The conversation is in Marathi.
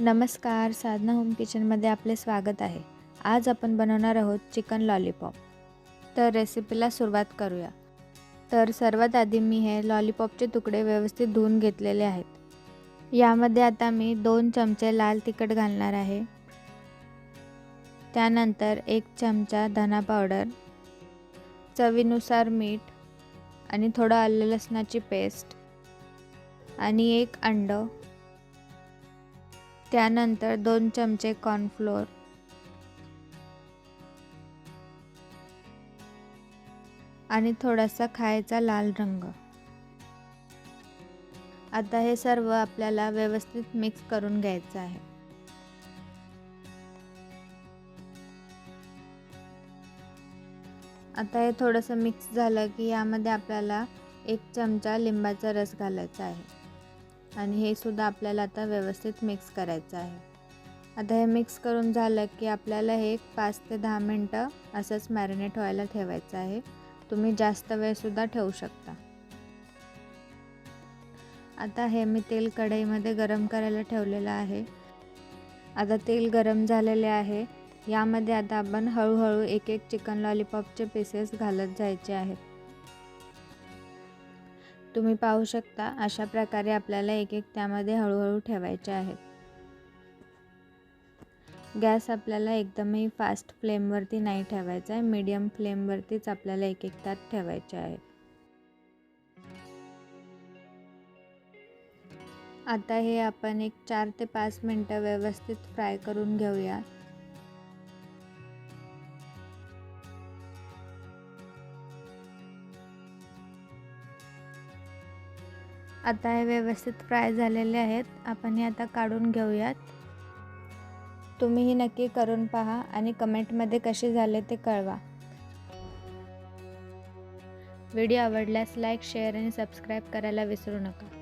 नमस्कार साधना होम किचनमध्ये आपले स्वागत आहे. आज आपण बनवणार आहोत चिकन लॉलीपॉप. तर रेसिपीला सुरुवात करूया. तर सर्वात आधी मी हे लॉलीपॉपचे तुकडे व्यवस्थित धुवून घेतलेले आहेत. यामध्ये आता मी दोन चमचे लाल तिखट घालणार आहे. त्यानंतर एक चमचा धना पावडर चवीनुसार मीठ आणि थोडं आलं लसणाची पेस्ट आणि एक अंडं त्यानंतर दोन चमचे कॉर्नफ्लोअर आणि थोडासा खायचा लाल रंग. आता हे सर्व आपल्याला व्यवस्थित मिक्स करून घ्यायचं आहे. आता हे थोडंसं मिक्स झालं की यामध्ये आपल्याला एक चमचा लिंबाचा रस घालायचा आहे. आणि हे सुद्धा आपल्याला आता व्यवस्थित मिक्स करायचं आहे. आता हे मिक्स करून झालं की आपल्याला हे पाच ते दहा मिनटं असंच मॅरिनेट व्हायला ठेवायचं आहे. तुम्ही जास्त वेळसुद्धा ठेवू शकता. आता हे मी तेल कढईमध्ये गरम करायला ठेवलेलं आहे. आता तेल गरम झालेले आहे. यामध्ये आता आपण हळूहळू एक एक चिकन लॉलीपॉपचे पीसेस घालत जायचे आहेत. तुम्ही पाहू शकता अशा प्रकारे आपल्याला एक एक त्यामध्ये हळूहळू ठेवायचे आहेत. गॅस आपल्याला एकदमही फास्ट फ्लेमवरती नाही ठेवायचा आहे. मीडियम फ्लेमवरतीच आपल्याला एक एक त्यात ठेवायचे आहेत. आता हे आपण एक चार ते पाच मिनटं व्यवस्थित फ्राय करून घेऊया. आता हे व्यवस्थित फ्राय झालेले आहेत. आपण हे आता काढून घेऊयात. तुम्हीही नक्की करून पहा आणि कमेंटमध्ये कसे झाले ते कळवा. व्हिडिओ आवडल्यास लाईक शेअर आणि सबस्क्राईब करायला विसरू नका.